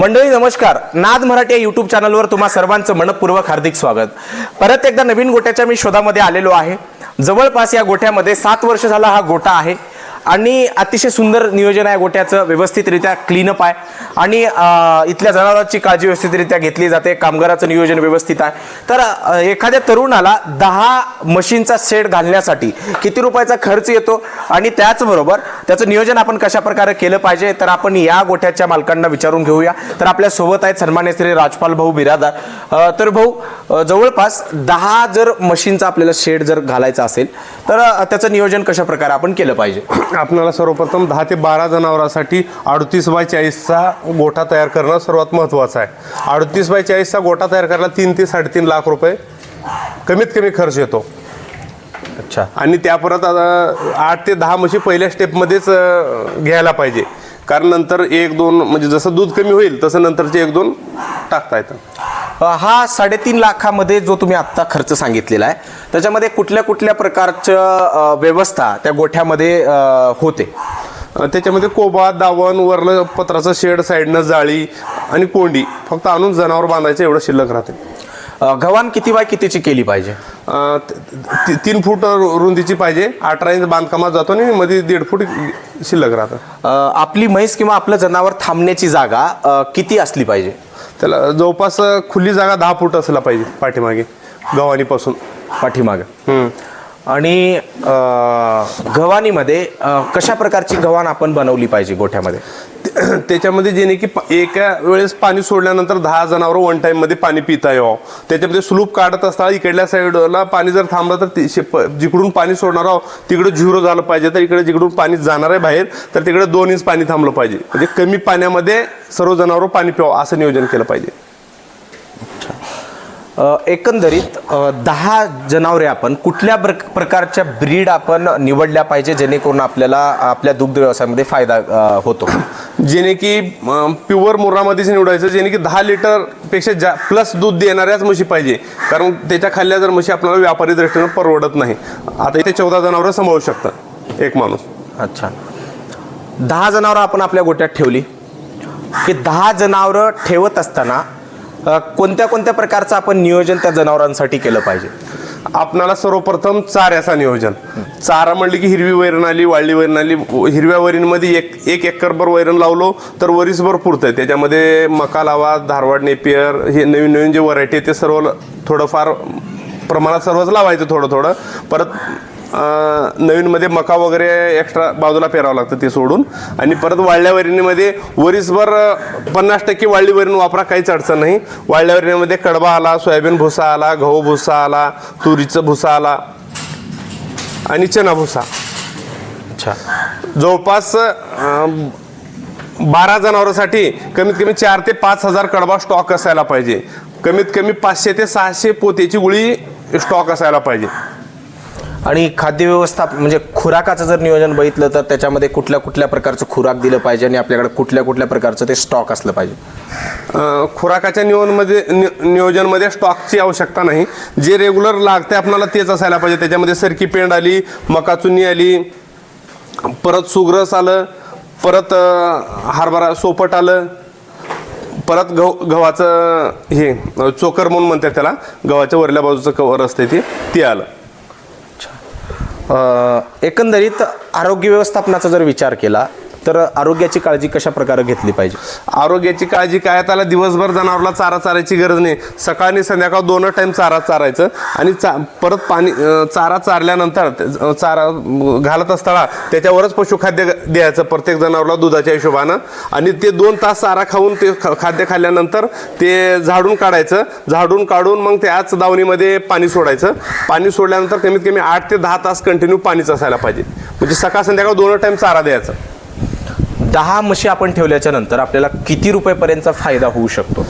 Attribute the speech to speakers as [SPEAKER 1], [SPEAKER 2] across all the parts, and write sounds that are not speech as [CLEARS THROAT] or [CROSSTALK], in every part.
[SPEAKER 1] मंडळी नमस्कार. नाद मराठी या यूट्यूब चॅनलवर तुम्हा सर्वांचं मनपूर्वक हार्दिक स्वागत. परत एकदा नवीन गोट्याच्या मी शोधामध्ये आलेलो आहे. जवळपास या गोठ्यामध्ये सात वर्ष झाला हा गोठा आहे. आणि अतिशय सुंदर नियोजन आहे गोट्याचं व्यवस्थितरित्या क्लीनअप आहे. आणि इथल्या जनावरांची काळजी व्यवस्थितरित्या घेतली जाते कामगाराचं नियोजन व्यवस्थित आहे. तर एखाद्या तरुणाला दहा मशीनचा सेट घालण्यासाठी किती रुपयाचा खर्च येतो आणि त्याचबरोबर त्याचं नियोजन आपण कशा प्रकारे केलं पाहिजे तर आपण या गोठ्याच्या मालकांना विचारून घेऊया. तर आपल्यासोबत आहेत सन्मान्य श्री राजपाल भाऊ बिरादार. तर भाऊ जवळपास दहा जर मशीनचा आपल्याला शेड जर घालायचा असेल तर त्याचं नियोजन कशा प्रकारे आपण केलं पाहिजे? [COUGHS]
[SPEAKER 2] आपल्याला सर्वप्रथम दहा ते बारा जनावरांसाठी अडतीस बाय चाळीसचा गोठा तयार करणं सर्वात महत्त्वाचं आहे. अडतीस बाय चाळीसचा गोठा तयार करायला तीन ते साडेतीन लाख रुपये कमीत कमी खर्च येतो.
[SPEAKER 1] अच्छा.
[SPEAKER 2] आणि त्या परत आता आठ ते दहा म्हशी पहिल्या स्टेपमध्येच घ्यायला पाहिजे. कारण नंतर एक दोन म्हणजे जसं दूध कमी होईल तसं नंतरचे एक दोन टाकता येतं.
[SPEAKER 1] हा साडेतीन लाखामध्ये जो तुम्ही आत्ता खर्च सांगितलेला आहे त्याच्यामध्ये कुठल्या कुठल्या प्रकारच्या व्यवस्था त्या गोठ्यामध्ये होते?
[SPEAKER 2] त्याच्यामध्ये कोबा दावण वरलं पत्राचं शेड साईडनं जाळी आणि कोंडी. फक्त आणून जनावर बांधायचं एवढं शिल्लक राहते.
[SPEAKER 1] गव्हाण किती बाय कितीची केली पाहिजे?
[SPEAKER 2] त- तीन फूट रुंदीची पाहिजे. अठरा इंच बांधकामात जातो आणि मध्ये दीड फूट शिल्लक राहतं.
[SPEAKER 1] आपली म्हैस किंवा आपलं जनावर थांबण्याची जागा किती असली पाहिजे?
[SPEAKER 2] त्याला जवळपास खुली जागा दहा फूट असला पाहिजे पाठीमागे गव्हाणीपासून.
[SPEAKER 1] पाठीमागं.
[SPEAKER 2] हम्म.
[SPEAKER 1] आणि अ, गव्हाणीमध्ये अ, कशा प्रकारची गव्हाण आपण बनवली पाहिजे गोठ्यामध्ये? [CLEARS THROAT]
[SPEAKER 2] त्याच्यामध्ये जेणे की एका वेळेस पाणी सोडल्यानंतर दहा जनावर वन टाईममध्ये पाणी पिता यावं हो. त्याच्यामध्ये स्लूप काढत असताना इकडल्या साईडला पाणी जर थांबलं तर जिकडून पाणी सोडणार आहोत तिकडे झिरो झालं पाहिजे. तर इकडे जिकडून पाणी जाणार आहे बाहेर तर तिकडे दोन इंच पाणी थांबलं पाहिजे. म्हणजे कमी पाण्यामध्ये सर्व जनावर पाणी प्यावं असं नियोजन केलं पाहिजे.
[SPEAKER 1] एकंदरीत दहा जनावरे आपण कुठल्या प्र प्रकारच्या ब्रीड आपण निवडल्या पाहिजे जेणेकरून आपल्याला आपल्या दुग्ध व्यवसायामध्ये फायदा होतो?
[SPEAKER 2] जेणे की प्युअर मुरामध्येच निवडायचं जेणे की दहा लिटरपेक्षा जा प्लस दूध देणाऱ्याच म्हशी पाहिजे. कारण त्याच्या खाल्ल्या जर म्हशी आपल्याला व्यापारी दृष्टीनं परवडत नाही. आता इथे चौदा जनावरं सांभाळू शकतात एक माणूस.
[SPEAKER 1] अच्छा. दहा जनावरं आपण आपल्या गोट्यात ठेवली. की दहा जनावरं ठेवत असताना कोणत्या कोणत्या प्रकारचं आपण नियोजन त्या जनावरांसाठी केलं पाहिजे?
[SPEAKER 2] आपणाला सर्वप्रथम चाऱ्याचा नियोजन. चारा म्हणली की हिरवी वैरण आली वाळली वैरण आली. हिरव्या वैरणमध्ये एक एक एकरभर वैरण लावलो तर वरीसभर पुरतं आहे. त्याच्यामध्ये मका लावा धारवाड नेपियर हे नवीन नवीन जे व्हरायटी आहे ते सर्व ल- थोडंफार प्रमाणात सर्वच लावायचं थोडं थोडं. परत नवीनमध्ये मका वगैरे एक्स्ट्रा बाजूला पेरावं लागतं ते सोडून. आणि परत वाळल्या वैरणीमध्ये वरीसभर पन्नास टक्के वाळली वैरण वापरा काहीच अडचण नाही. वाळल्या वैरणीमध्ये कडबा आला सोयाबीन भुसा आला गहू भुसा आला तुरीचं भुसा आला आणि चना भुसा.
[SPEAKER 1] अच्छा.
[SPEAKER 2] जवळपास बारा जनावरांसाठी कमीत कमी चार ते पाच हजार कडबा स्टॉक असायला पाहिजे. कमीत कमी पाचशे ते सहाशे पोत्याची गुळी स्टॉक असायला पाहिजे.
[SPEAKER 1] आणि खाद्य व्यवस्था म्हणजे खुराकाचं जर नियोजन बघितलं तर त्याच्यामध्ये कुठल्या कुठल्या प्रकारचं खुराक दिलं पाहिजे आणि आपल्याकडे कुठल्या कुठल्या प्रकारचं ते स्टॉक असलं पाहिजे?
[SPEAKER 2] खुराकाच्या नियोजनमध्ये नियोजनमध्ये स्टॉकची आवश्यकता नाही. जे रेग्युलर लागते आपल्याला तेच असायला पाहिजे. त्याच्यामध्ये सरकी पेंड आली मका चुन्नी आली परत सुग्रस आलं परत हरभरा सोपट आलं परत गहू गव्हाचं हे चोकर म्हणून म्हणतात त्याला गव्हाच्या वरल्या बाजूचं कवर असते ते ते आलं.
[SPEAKER 1] एकंदरीत आरोग्य व्यवस्थापनाचा जर विचार केला तर आरोग्याची काळजी कशा प्रकारे घेतली पाहिजे?
[SPEAKER 2] आरोग्याची काळजी काय? त्याला दिवसभर जनावरला चारा चारायची गरज नाही. सकाळ आणि संध्याकाळ दोन टाईम चारा चारायचं आणि चा परत पाणी चारा चारल्यानंतर चारा घालत असताना त्याच्यावरच पशुखाद्य द्यायचं प्रत्येक जनावरला दुधाच्या हिशोबानं. आणि ते दोन तास चारा खाऊन ते ख- खाद्य खाल्ल्यानंतर ते झाडून काढायचं. झाडून काढून मग त्याच दावणीमध्ये पाणी सोडायचं. पाणी सोडल्यानंतर कमीत कमी आठ ते दहा तास कंटिन्यू पाणीच असायला पाहिजे. म्हणजे सकाळ संध्याकाळ दोन टाईम चारा द्यायचा.
[SPEAKER 1] दहा म्हशी आपण ठेवल्याच्या नंतर आपल्याला किती रुपयेपर्यंतचा फायदा होऊ शकतो?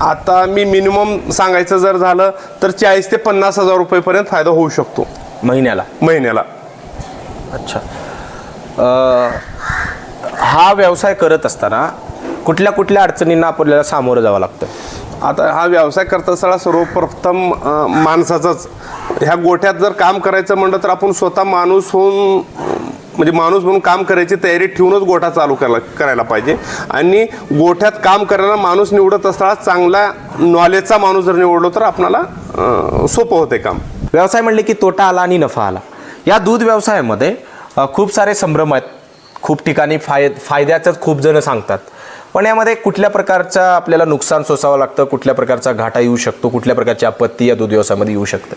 [SPEAKER 2] आता मी मिनिमम सांगायचं जर झालं तर चाळीस ते पन्नास हजार रुपयेपर्यंत फायदा होऊ शकतो.
[SPEAKER 1] महिन्याला?
[SPEAKER 2] महिन्याला.
[SPEAKER 1] अच्छा. अ, हा व्यवसाय करत असताना कुठल्या कुठल्या अडचणींना आपल्याला सामोरं जावं लागतं?
[SPEAKER 2] आता हा व्यवसाय करत असताना सर्वप्रथम अं, माणसाचाच. ह्या गोठ्यात जर काम करायचं म्हणलं तर आपण स्वतः माणूस होऊन म्हणजे माणूस म्हणून काम करायची तयारी ठेवूनच गोठा चालू करायला करायला पाहिजे. आणि गोठ्यात काम करायला माणूस निवडत असताना चांगला नॉलेजचा माणूस जर निवडलो तर आपणाला सोपं होते काम.
[SPEAKER 1] व्यवसाय म्हणले की तोटा आला आणि नफा आला. या दूध व्यवसायामध्ये खूप सारे संभ्रम आहेत. खूप ठिकाणी फाय फायद्याचंच खूप जण सांगतात. पण यामध्ये कुठल्या प्रकारचं आपल्याला नुकसान सोसावं लागतं? कुठल्या प्रकारचा घाटा येऊ शकतो? कुठल्या प्रकारची आपत्ती या दूध व्यवसायामध्ये येऊ शकते?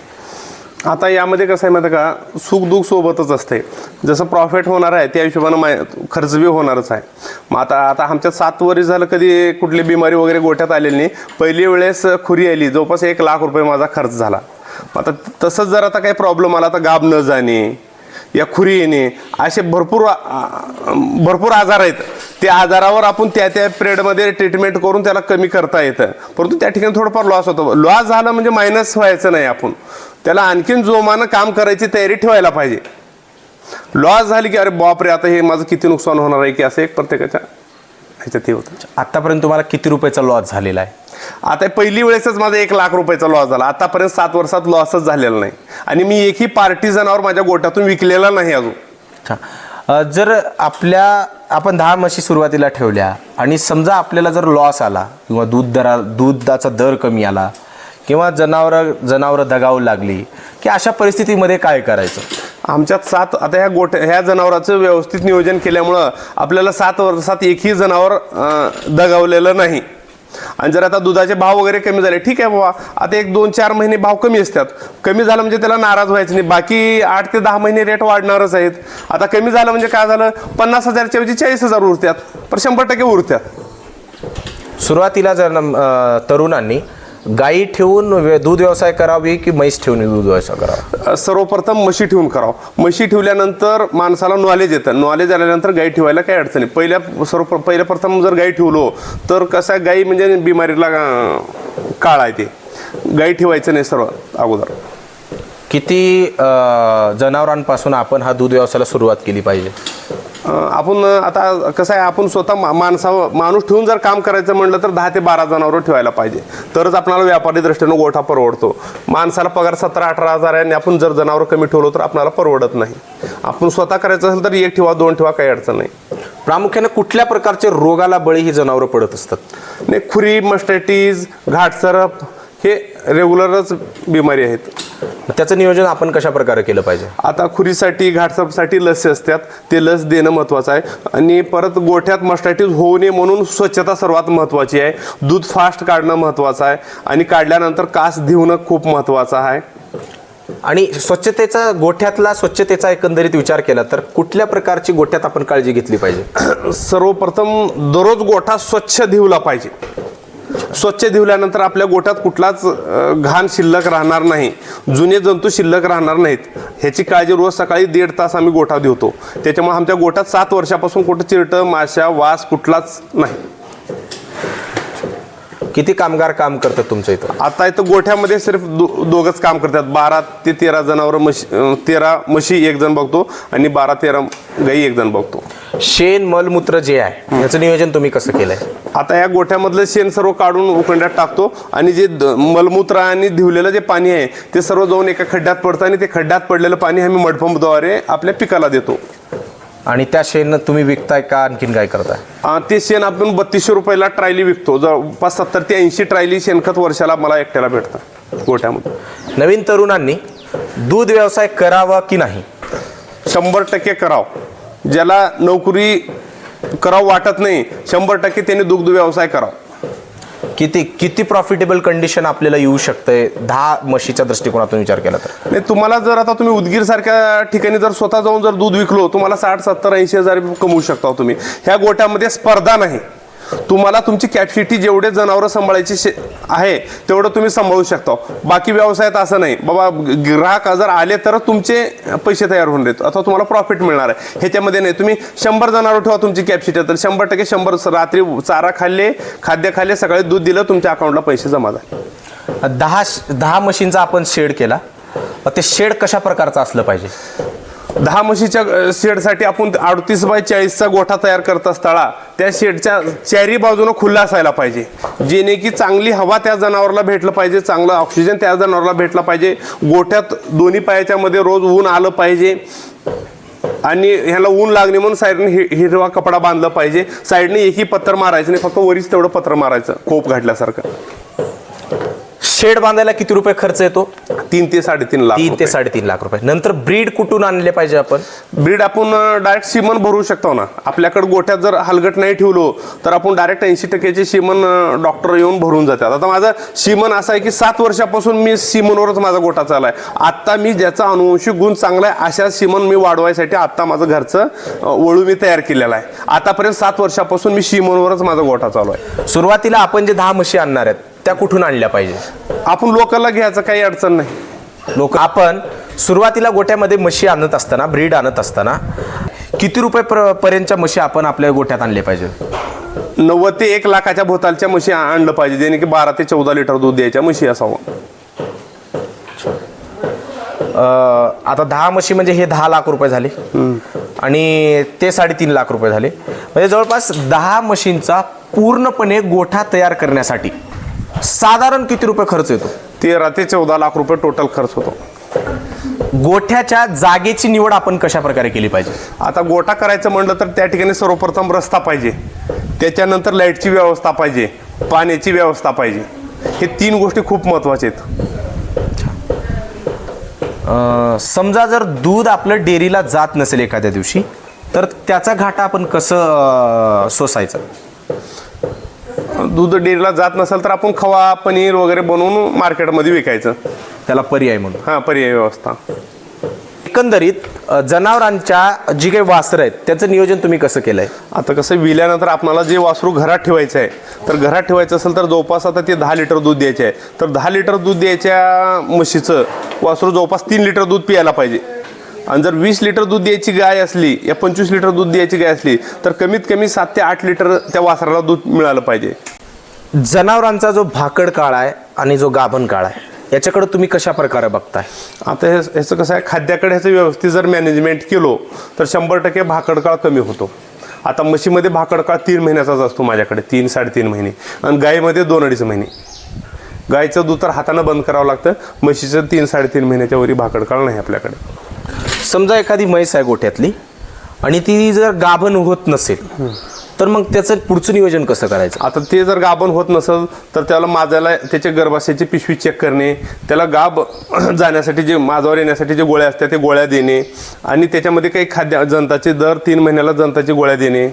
[SPEAKER 2] आता यामध्ये कसं आहे माहिती आहे का? सुख दुःख सोबतच असते. जसं प्रॉफिट होणार आहे त्या हिशोबानं माय खर्च बी होणारच आहे. मग आता आता आमच्या सात वर्ष झालं कधी कुठली बिमारी वगैरे गोठ्यात आलेली नाही. पहिली वेळेस खुरी आली जवळपास एक लाख रुपये माझा खर्च झाला. आता तसंच जर आता काही प्रॉब्लेम आला तर गाब न जाणे. या खुरी येणे असे भरपूर भरपूर आजार आहेत. त्या आजारावर आपण त्या त्या पिरियडमध्ये ट्रीटमेंट करून त्याला कमी करता येतं. परंतु त्या ठिकाणी थोडंफार लॉस होतो. लॉस झाला म्हणजे मायनस व्हायचं नाही आपण. त्याला आणखीन जोमानं काम करायची तयारी ठेवायला पाहिजे. लॉस झाली की अरे बापरे आता हे माझं किती नुकसान होणार आहे की? असं एक प्रत्येकाच्या ह्याच्यात हे होतं.
[SPEAKER 1] आतापर्यंत तुम्हाला किती रुपयाचा लॉस झालेला आहे?
[SPEAKER 2] आता पहिली वेळेसच माझा एक लाख रुपयाचा लॉस झाला. आतापर्यंत सात वर्षात लॉसच झालेला नाही. आणि मी एकही पार्टी जनावर माझ्या गोट्यातून विकलेला नाही अजून.
[SPEAKER 1] अच्छा. अ, जर आपल्या आपण दहा म्हशी सुरुवातीला ठेवल्या आणि समजा आपल्याला जर लॉस आला किंवा दूध दरा दुधाचा दर कमी आला किंवा जनावरं जनावरं दगावू लागली की अशा परिस्थितीमध्ये काय करायचं?
[SPEAKER 2] आमच्यात सात आता ह्या गोट ह्या जनावराचं व्यवस्थित नियोजन केल्यामुळं आपल्याला सात वर्षात एकही जनावर अं, दगावलेलं नाही. आणि जर आता दुधाचे भाव वगैरे कमी झाले ठीक आहे बाबा आता एक दोन चार महिने भाव कमी असतात. कमी झालं म्हणजे त्याला नाराज व्हायचं नाही. बाकी आठ ते दहा महिने रेट वाढणारच आहेत. आता कमी झालं म्हणजे काय झालं? पन्नास हजारच्या ऐवजी चाळीस हजार उरत्यात. पण शंभर टक्के उरत्यात.
[SPEAKER 1] सुरुवातीला जर तरुणांनी गायी ठेवून व्य- दूध व्यवसाय करावी की म्हैस ठेवून दूध व्यवसाय करावा?
[SPEAKER 2] सर्वप्रथम म्हशी ठेवून करावं. म्हशी ठेवल्यानंतर माणसाला नॉलेज येतं. नॉलेज आल्यानंतर गाई ठेवायला काही अडचण नाही. पहिल्या सर्व पहिल्या प्रथम जर गाई ठेवलो तर कसं गाई म्हणजे बिमारीला अं, काळ आहे ते. गाई ठेवायचं नाही सर्व अगोदर.
[SPEAKER 1] किती अ, जनावरांपासून आपण हा दूध व्यवसायाला सुरुवात केली पाहिजे?
[SPEAKER 2] आपण आता कसं आहे आपण स्वतः माणसावर माणूस ठेवून जर काम करायचं म्हणलं तर दहा ते बारा जनावरं ठेवायला पाहिजे. तरच आपल्याला व्यापारी दृष्टीनं गोठा परवडतो. माणसाला पगार सतरा अठरा हजार आहे आणि आपण जर जनावर कमी ठेवलो तर आपल्याला परवडत नाही. आपण स्वतः करायचं असेल तर एक ठेवा दोन ठेवा काही अडचण नाही.
[SPEAKER 1] प्रामुख्याने कुठल्या प्रकारचे रोगाला बळी ही जनावरं पडत असतात?
[SPEAKER 2] नाही खुरी मस्टॅटीज घाटसरप हे रेग्युलरच बिमारी आहेत.
[SPEAKER 1] त्याचं नियोजन आपण कशा प्रकारे केलं पाहिजे?
[SPEAKER 2] आता खुरीसाठी घाटसरपसाठी लस असतात. ते लस देणं महत्त्वाचं आहे. आणि परत गोठ्यात मस्टॅटीज होऊ नये म्हणून स्वच्छता सर्वात महत्त्वाची आहे. दूध फास्ट काढणं महत्त्वाचं आहे. आणि काढल्यानंतर कास देऊन खूप महत्त्वाचं आहे.
[SPEAKER 1] आणि स्वच्छतेचा गोठ्यातला स्वच्छतेचा एकंदरीत विचार केला तर कुठल्या प्रकारची गोठ्यात आपण काळजी घेतली पाहिजे? [CLEARS THROAT]
[SPEAKER 2] सर्वप्रथम दररोज गोठा स्वच्छ धुवला पाहिजे. स्वच्छ धुवल्यानंतर आपल्या गोठ्यात कुठलाच घाण शिल्लक राहणार नाही. जुने जंतू शिल्लक राहणार नाहीत. ह्याची काळजी रोज सकाळी दीड तास आम्ही गोठा धुवतो त्याच्यामुळे आमच्या गोठ्यात सात वर्षापासून कुठं चिरटं माशा वास कुठलाच नाही.
[SPEAKER 1] किती कामगार काम करतात तुमच्या इथं?
[SPEAKER 2] आता इथं गोठ्यामध्ये सिर्फ दो दोघंच काम करतात. बारा ते तेरा जनावर म्हशी तेरा म्हशी एक जण बघतो आणि बारा तेरा गाई एक जण बघतो.
[SPEAKER 1] शेण मलमूत्र जे आहे याचं नियोजन तुम्ही कसं केलंय?
[SPEAKER 2] आता या गोठ्यामधलं शेण सर्व काढून उकंड्यात टाकतो आणि जे द- मलमूत्र आणि धिवलेलं जे पाणी आहे ते सर्व जाऊन एका खड्ड्यात पडतं आणि ते खड्ड्यात पडलेलं पाणी आम्ही मडपंपद्वारे आपल्या पिकाला देतो.
[SPEAKER 1] आणि त्या शेण तुम्ही विकताय का आणखीन काय करताय?
[SPEAKER 2] ते शेण आपण बत्तीसशे रुपयाला ट्रायली विकतो. जवळपास सत्तर ते ऐंशी ट्रायली शेणखत वर्षाला मला एकट्याला भेटतं गोठ्यामध्ये
[SPEAKER 1] नवीन तरुणांनी दूध व्यवसाय करावा की नाही?
[SPEAKER 2] शंभर टक्के कराव. ज्याला नोकरी करावं वाटत नाही शंभर टक्के त्यांनी दुग्ध व्यवसाय करावा.
[SPEAKER 1] किती किती प्रॉफिटेबल कंडिशन आपल्याला येऊ शकते दहा म्हशीच्या दृष्टिकोनातून विचार केला तर.
[SPEAKER 2] नाही तुम्हाला जर आता तुम्ही उदगीर सारख्या ठिकाणी जर स्वतः जाऊन जर दूध विकलो तुम्हाला साठ सत्तर ऐंशी हजार कमवू शकता तुम्ही. ह्या गोट्यामध्ये स्पर्धा नाही. तुम्हाला तुमची कॅपॅसिटी जेवढे जनावरं सांभाळायची शे- आहे तेवढं तुम्ही सांभाळू शकता. बाकी व्यवसायात असं नाही. बाबा ग्राहक जर आले तर तुमचे पैसे तयार होऊन देत. अथवा तुम्हाला प्रॉफिट मिळणार आहे. ह्याच्यामध्ये नाही. तुम्ही शंभर जनावर ठेवा तुमची कॅपॅसिटी तर शंभर टक्के शंभर रात्री चारा खाल्ले खाद्य खाल्ले सकाळी दूध दिलं तुमच्या अकाउंटला पैसे जमा झाले.
[SPEAKER 1] दहा दहा मशीनचा आपण शेड केला. ते शेड कशा प्रकारचं असलं पाहिजे?
[SPEAKER 2] दहा म्हशीच्या शेडसाठी आपण अडतीस बाय चाळीसचा गोठा तयार करत असताना त्या शेडच्या चारी बाजूनं खुल्ला असायला पाहिजे. जेणे की चांगली हवा त्या जनावरला भेटलं पाहिजे चांगलं ऑक्सिजन त्या जनावरला भेटला पाहिजे. गोठ्यात दोन्ही पायाच्या मध्ये रोज ऊन आलं पाहिजे. आणि ह्याला ऊन लागणे म्हणून साईडने हि हिरवा कपडा बांधला पाहिजे. साईडने एकही पत्र मारायचं नाही फक्त वरीच तेवढं पत्र मारायचं कोप घातल्यासारखं.
[SPEAKER 1] शेड बांधायला किती रुपये खर्च येतो?
[SPEAKER 2] तीन ते साडेतीन लाख
[SPEAKER 1] तीन ते
[SPEAKER 2] रुपये.
[SPEAKER 1] साडेतीन लाख रुपये. नंतर ब्रीड कुठून आणले पाहिजे आपण?
[SPEAKER 2] ब्रीड आपण डायरेक्ट शिमन भरू शकतो ना. आपल्याकडे गोठ्यात जर हलगट नाही ठेवलो तर आपण डायरेक्ट ऐंशी टक्क्याचे शिमन डॉक्टर येऊन भरून जातात. आता माझं शिमन असं आहे की सात वर्षापासून मी शिमनवरच माझा गोठा चालू आहे आत्ता मी ज्याचा अनुवंशिक गुण चांगला आहे अशा शिमन मी वाढवायसाठी आत्ता माझं घरचं अं, वळू मी तयार केलेला आहे. आतापर्यंत सात वर्षापासून मी शिमनवरच माझा गोठा चालू आहे.
[SPEAKER 1] सुरुवातीला आपण जे दहा म्हशी आणणार आहेत त्या कुठून आणल्या पाहिजे?
[SPEAKER 2] आपण लोकलला घ्यायचं काही अडचण नाही.
[SPEAKER 1] लोक आपण सुरुवातीला गोट्यामध्ये म्हशी आणत असताना ब्रीड आणत असताना किती रुपये पर- पर्यंतच्या म्हशी आपण आपल्या गोठ्यात आणले पाहिजे?
[SPEAKER 2] नव्वद ते एक लाखाच्या भोतालच्या म्हशी आणलं पाहिजे ज्याने की बारा ते चौदा लिटर दूध द्यायच्या म्हशी असावं.
[SPEAKER 1] आता दहा म्हशी म्हणजे हे दहा लाख रुपये झाले. आणि ते साडेतीन लाख रुपये झाले. म्हणजे जवळपास दहा म्हशींचा पूर्णपणे गोठा तयार करण्यासाठी साधारण किती रुपये खर्च येतो?
[SPEAKER 2] तेरा ते चौदा लाख रुपये टोटल खर्च होतो.
[SPEAKER 1] गोठ्याच्या जागेची निवड आपण कशा प्रकारे केली पाहिजे?
[SPEAKER 2] आता गोटा करायचं म्हणलं तर त्या ठिकाणी सर्वप्रथम रस्ता पाहिजे. त्याच्यानंतर लाईटची व्यवस्था पाहिजे पाण्याची व्यवस्था पाहिजे. हे तीन गोष्टी खूप महत्त्वाच्या आहेत.
[SPEAKER 1] अं, समजा जर दूध आपलं डेअरीला जात नसेल एखाद्या दिवशी तर त्याचा घाटा आपण कसं अं, सोसायचं?
[SPEAKER 2] दूध डेअरीला जात नसेल तर आपण खवा पनीर वगैरे बनवून मार्केटमध्ये विकायचं.
[SPEAKER 1] त्याला पर्याय म्हणून.
[SPEAKER 2] हां पर्याय व्यवस्था.
[SPEAKER 1] एकंदरीत अं, जनावरांच्या जी काही वासरं आहेत त्याचं नियोजन तुम्ही कसं केलंय?
[SPEAKER 2] आता कसं विल्यानंतर आपल्याला जे वासरू घरात ठेवायचं आहे तर घरात ठेवायचं असेल तर जवळपास आता ते दहा लिटर दूध द्यायचे आहे. तर दहा लिटर दूध द्यायच्या म्हशीचं वासरू जवळपास तीन लिटर दूध पियायला पाहिजे. आणि जर वीस लिटर दूध द्यायची गाय असली या पंचवीस लिटर दूध द्यायची गाय असली तर कमीत कमी सात ते आठ लिटर त्या वासराला दूध मिळालं पाहिजे.
[SPEAKER 1] जनावरांचा जो भाकड काळ आहे आणि जो गाभण काळ आहे याच्याकडे तुम्ही कशा प्रकारे बघताय?
[SPEAKER 2] आता हे ह्याचं कसं आहे खाद्याकडे ह्याचं व्यवस्थित जर मॅनेजमेंट केलो तर शंभर टक्के भाकडकाळ कमी होतो. आता म्हशीमध्ये भाकडकाळ तीन महिन्याचाच असतो माझ्याकडे तीन साडेतीन महिने. आणि गायीमध्ये दोन अडीच महिने. गायचं दूध तर हातानं बंद करावं लागतं म्हशीचं तीन साडेतीन महिन्याच्या वरी भाकडकाळ नाही आपल्याकडे.
[SPEAKER 1] समजा एखादी म्हैस आहे गोठ्यातली आणि ती जर गाभण होत नसेल तर मग त्याचं पुढचं नियोजन कसं करायचं?
[SPEAKER 2] आता ते जर गाभण होत नसेल तर त्याला माझ्याला त्याच्या गर्भाशयाची पिशवी चेक करणे त्याला गाभ [CLEARS THROAT] जाण्यासाठी जे माझावर येण्यासाठी जे गोळ्या असतात ते गोळ्या देणे आणि त्याच्यामध्ये काही खाद्य जंताचे दर तीन महिन्याला जंताची गोळ्या देणे.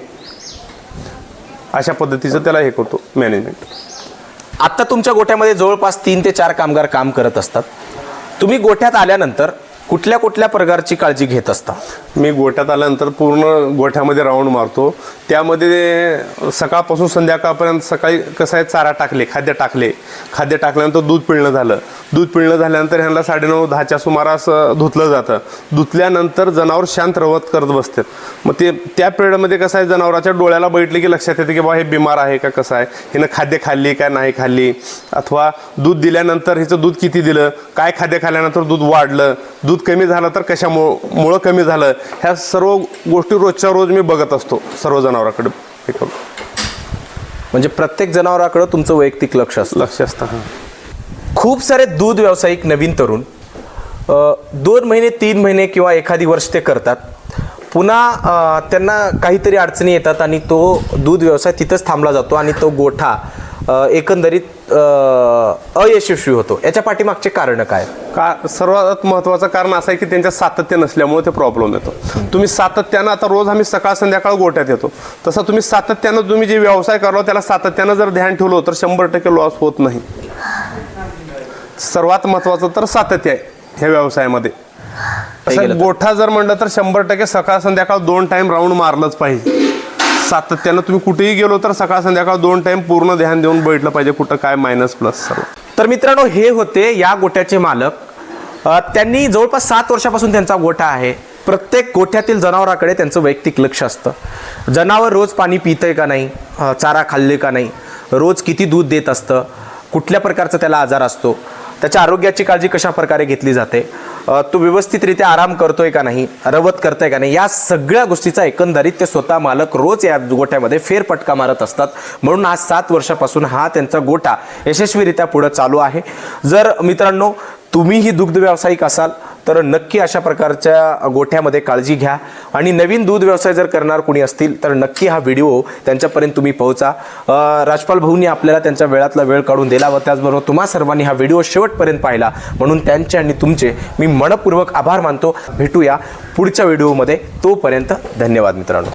[SPEAKER 2] अशा पद्धतीचं त्याला हे करतो मॅनेजमेंट
[SPEAKER 1] आता तुमच्या गोठ्यामध्ये जवळपास तीन ते चार कामगार काम करत असतात. तुम्ही गोठ्यात आल्यानंतर कुठल्या कुठल्या प्रकारची काळजी घेत असता?
[SPEAKER 2] मी गोठ्यात आल्यानंतर पूर्ण गोठ्यामध्ये राऊंड मारतो. त्यामध्ये सकाळपासून संध्याकाळपर्यंत सकाळी कसं आहे चारा टाकले खाद्य टाकले. खाद्य टाकल्यानंतर दूध पिळणं झालं. दूध पिळणं झाल्यानंतर ह्यांना साडेनऊ दहाच्या सुमारास धुतलं जातं. धुतल्यानंतर जनावर शांत रवत करत बसतात. मग ते त्या पिरियडमध्ये कसं आहे जनावराच्या डोळ्याला बैठले की लक्षात येते की बाबा हे बिमार आहे का कसं आहे? हिनं खाद्य खाल्ली का नाही खाल्ली? अथवा दूध दिल्यानंतर हिचं दूध किती दिलं? काय खाद्य खाल्ल्यानंतर दूध वाढलं? दूध कमी झालं तर कशामुळं मुळं कमी झालं? ह्या सर्व गोष्टी रोजच्या रोज मी बघत असतो सर्व जनावराकडे हे करून
[SPEAKER 1] म्हणजे प्रत्येक जनावराकडे तुमचं वैयक्तिक लक्ष असतं.
[SPEAKER 2] लक्ष असतं हां.
[SPEAKER 1] खूप सारे दूध व्यावसायिक नवीन तरुण अ, दोन महिने तीन महिने किंवा एखादी वर्ष ते करतात. पुन्हा त्यांना काहीतरी अडचणी येतात आणि तो दूध व्यवसाय तिथंच थांबला जातो आणि तो गोठा एकंदरीत अयशस्वी होतो. याच्या पाठीमागचे कारण काय?
[SPEAKER 2] का सर्वात महत्त्वाचं कारण असं आहे की त्यांच्या सातत्य नसल्यामुळे ते प्रॉब्लेम येतो तुम्ही सातत्यानं आता रोज आम्ही सकाळ संध्याकाळ गोट्यात येतो. तसं तुम्ही सातत्यानं तुम्ही जे व्यवसाय करलो त्याला सातत्यानं जर ध्यान ठेवलं तर शंभर टक्के लॉस होत नाही. सर्वात महत्त्वाचं तर सातत्य आहे ह्या व्यवसायामध्ये. असं. गोठा जर म्हणलं तर शंभर टक्के सकाळ संध्याकाळ दोन टाइम राऊंड मारलंच पाहिजे. सातत्यानं तुम्ही कुठेही गेलो तर सकाळ संध्याकाळ दोन टाइम पूर्ण ध्यान देऊन बैठलं पाहिजे कुठं काय मायनस प्लस सर्व.
[SPEAKER 1] तर मित्रांनो हे होते या गोठ्याचे मालक. अ, त्यांनी जवळपास सात वर्षापासून त्यांचा गोठा आहे. प्रत्येक गोठ्यातील जनावराकडे त्यांचं वैयक्तिक लक्ष असतं. जनावर रोज पाणी पितंय का नाही? अ, चारा खाल्ले का नाही? रोज किती दूध देत असतं? कुठल्या प्रकारचा त्याला आजार असतो? त्याच्या आरोग्याची काळजी कशा प्रकारे घेतली जाते? तो व्यवस्थितरित्या आराम करतोय का नाही? रवत करतोय का नाही? या सगळ्या गोष्टीचा एकंदरीत ते स्वतः मालक रोज या गोठ्यामध्ये फेरपटका मारत असतात. म्हणून आज सात वर्षापासून हा त्यांचा गोठा यशस्वीरित्या पुढं चालू आहे. जर मित्रांनो तुम्हीही दुग्ध व्यावसायिक असाल तर नक्की अशा प्रकारच्या गोठ्यामध्ये काळजी घ्या. आणि नवीन दूध व्यवसाय जर करणार कोणी असतील तर नक्की हा व्हिडिओ त्यांच्यापर्यंत तुम्ही पोहोचा. राजपाल भाऊंनी आपल्याला त्यांच्या वेळातला वेळ काढून दिला व त्याचबरोबर तुम्हा सर्वांनी हा व्हिडिओ शेवटपर्यंत पाहिला. म्हणून त्यांचे आणि तुमचे मी मनपूर्वक आभार मानतो. भेटूया पुढच्या व्हिडिओमध्ये. तोपर्यंत धन्यवाद मित्रांनो.